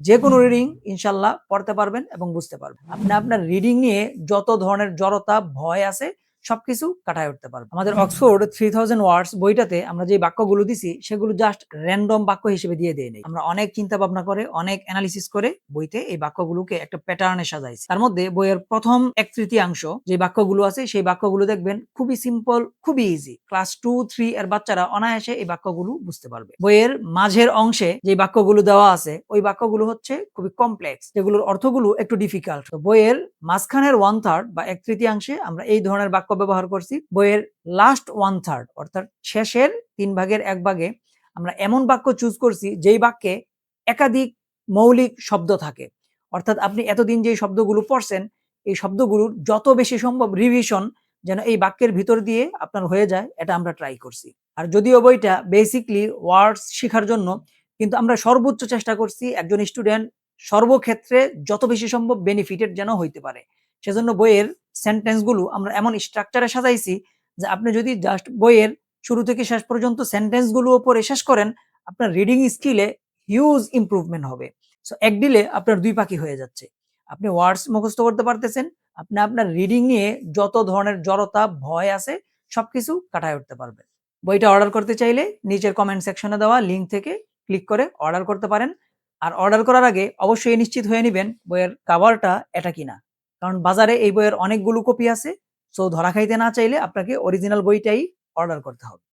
যে কোনো রিডিং ইনশাল্লাহ পড়তে পারবেন এবং বুঝতে পারবেন। আপনি আপনার রিডিং নিয়ে যত ধরনের জড়তা, ভয় আছে সবকিছু কাটায় উঠতে পারবেন আমাদের অক্সফোর্ড থ্রি থাউজেন্ড ওয়ার্ডস বইটাতে আমরা যে বাক্যগুলো দিছি সেগুলো জাস্ট র্যান্ডম বাক্য হিসেবে দিয়ে দেয় নেই। আমরা অনেক চিন্তা ভাবনা করে অনেক অ্যানালিসিস করে বইতে এই বাক্যগুলোকে একটা প্যাটার্নে সাজাইছি। তার মধ্যে বইয়ের প্রথম এক তৃতীয়াংশ যে বাক্যগুলো আছে সেই বাক্যগুলো দেখবেন খুবই সিম্পল খুবই ইজি ক্লাস টু থ্রি এর বাচ্চারা অনায়াসে এই বাক্যগুলো বুঝতে পারবে। বইয়ের মাঝের অংশে যে বাক্যগুলো দেওয়া আছে ওই বাক্যগুলো হচ্ছে খুবই কমপ্লেক্স যেগুলোর অর্থগুলো একটু ডিফিকাল্ট বইয়ের মাঝখানের ওয়ান থার্ড বা এক তৃতীয়াংশে আমরা এই ধরনের বাক্য ব্যবহার করছি, বইয়ের লাস্ট ওয়ান থার্ড অর্থাৎ শেষের তিন ভাগের এক ভাগে আমরা এমন বাক্য চুজ করছি, যেই বাক্যে একাধিক মৌলিক শব্দ থাকে। অর্থাৎ আপনি এতদিন যে শব্দগুলো পড়ছেন, এই শব্দগুলোর যত বেশি সম্ভব রিভিশন যেন এই বাক্যের ভিতর দিয়ে আপনার হয়ে যায়, এটা আমরা ট্রাই করছি। আর যদিও বইটা বেসিকলি ওয়ার্ডস শেখার জন্য, কিন্তু আমরা সর্বোচ্চ চেষ্টা করছি একজন স্টুডেন্ট সর্বক্ষেত্রে যত বেশি সম্ভব বেনিফিটেড যেন হইতে পারে। সেজন্য বইয়ের সেন্টেন্সগুলো আমরা এমন স্ট্রাকচারে সাজাইছি যে আপনি যদি জাস্ট বইয়ের শুরু থেকে শেষ পর্যন্ত সেন্টেন্সগুলো পড়ে শেষ করেন, আপনার রিডিং স্কিলে হিউজ ইমপ্রুভমেন্ট হবে। সো এক ডিলে আপনার দুই পাখি হয়ে যাচ্ছে। আপনি ওয়ার্ডস মুখস্থ করতে পারতেছেন, আপনি আপনার রিডিং নিয়ে যত ধরনের জড়তা, ভয় আছে, সবকিছু কাটায় উঠতে পারবেন। বইটা অর্ডার করতে চাইলে নিচের কমেন্ট সেকশনে দেওয়া লিঙ্ক থেকে ক্লিক করে অর্ডার করতে পারেন। আর অর্ডার করার আগে অবশ্যই নিশ্চিত হয়ে নেবেন বইয়ের কাভারটা এটা কিনা। কারণ বাজারে এই বইয়ের অনেকগুলো কপি আছে সো ধরা খাইতে না চাইলে আপনাকে অরিজিনাল বইটাই অর্ডার করতে হবে।